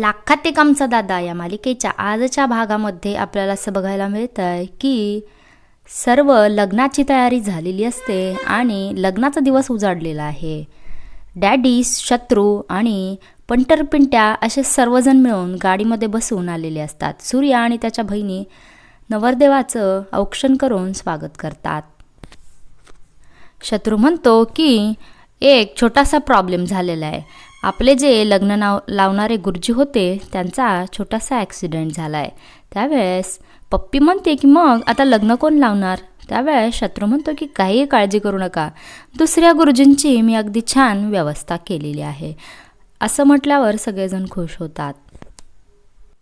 लाखात एक आमचा दादा या मालिकेच्या आजच्या भागामध्ये आपल्याला असं बघायला मिळतं आहे की सर्व लग्नाची तयारी झालेली असते आणि लग्नाचा दिवस उजाडलेला आहे. डॅडी शत्रू आणि पंटरपिंट्या असे सर्वजण मिळून गाडीमध्ये बसून आलेले असतात. सूर्या आणि त्याच्या बहिणी नवरदेवाचं औक्षण करून स्वागत करतात. शत्रू म्हणतो की एक छोटासा प्रॉब्लेम झालेला आहे. आपले जे लग्न नाव लावणारे गुरुजी होते त्यांचा छोटासा ॲक्सिडेंट झाला आहे त्यावेळेस पप्पी म्हणते की मग आता लग्न कोण लावणार? त्यावेळेस शत्रू म्हणतो की काही काळजी करू नका. दुसऱ्या गुरुजींची मी अगदी छान व्यवस्था केलेली आहे. असं म्हटल्यावर सगळेजण खुश होतात.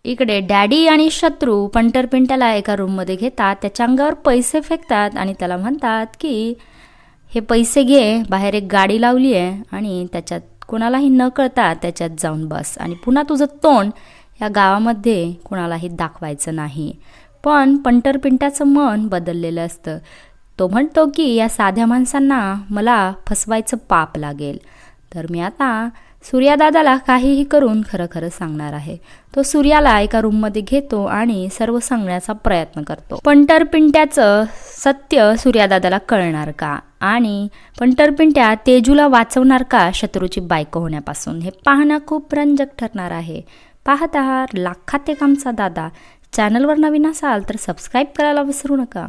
इकडे डॅडी आणि शत्रू पंटरपिंट्याला एका रूममध्ये घेतात त्याच्या अंगावर पैसे फेकतात आणि त्याला म्हणतात की हे पैसे घे बाहेर एक गाडी लावली आहे आणि त्याच्यात कोणालाही न कळता त्याच्यात जाऊन बस. आणि पुन्हा तुझं तोंड या गावामध्ये कोणालाही दाखवायचं नाही. पण पंटरपिंट्याचं मन बदललेलं असतं. तो म्हणतो की या साध्या माणसांना मला फसवायचं पाप लागेल. तर मी आता सूर्यादादाला काहीही करून खरं खरं सांगणार आहे. तो सूर्याला एका रूममध्ये घेतो आणि सर्व सांगण्याचा प्रयत्न करतो. पंटरपिंट्याचं सत्य सूर्यादादाला कळणार का? आणि पंटरपिंट्या तेजूला वाचवणार का शत्रूची बायको होण्यापासून? हे पाहणं खूप रंजक ठरणार आहे. पाहत आहात लाखात एक आमचा दादा. चॅनलवर नवीन असाल तर सबस्क्राईब करायला विसरू नका.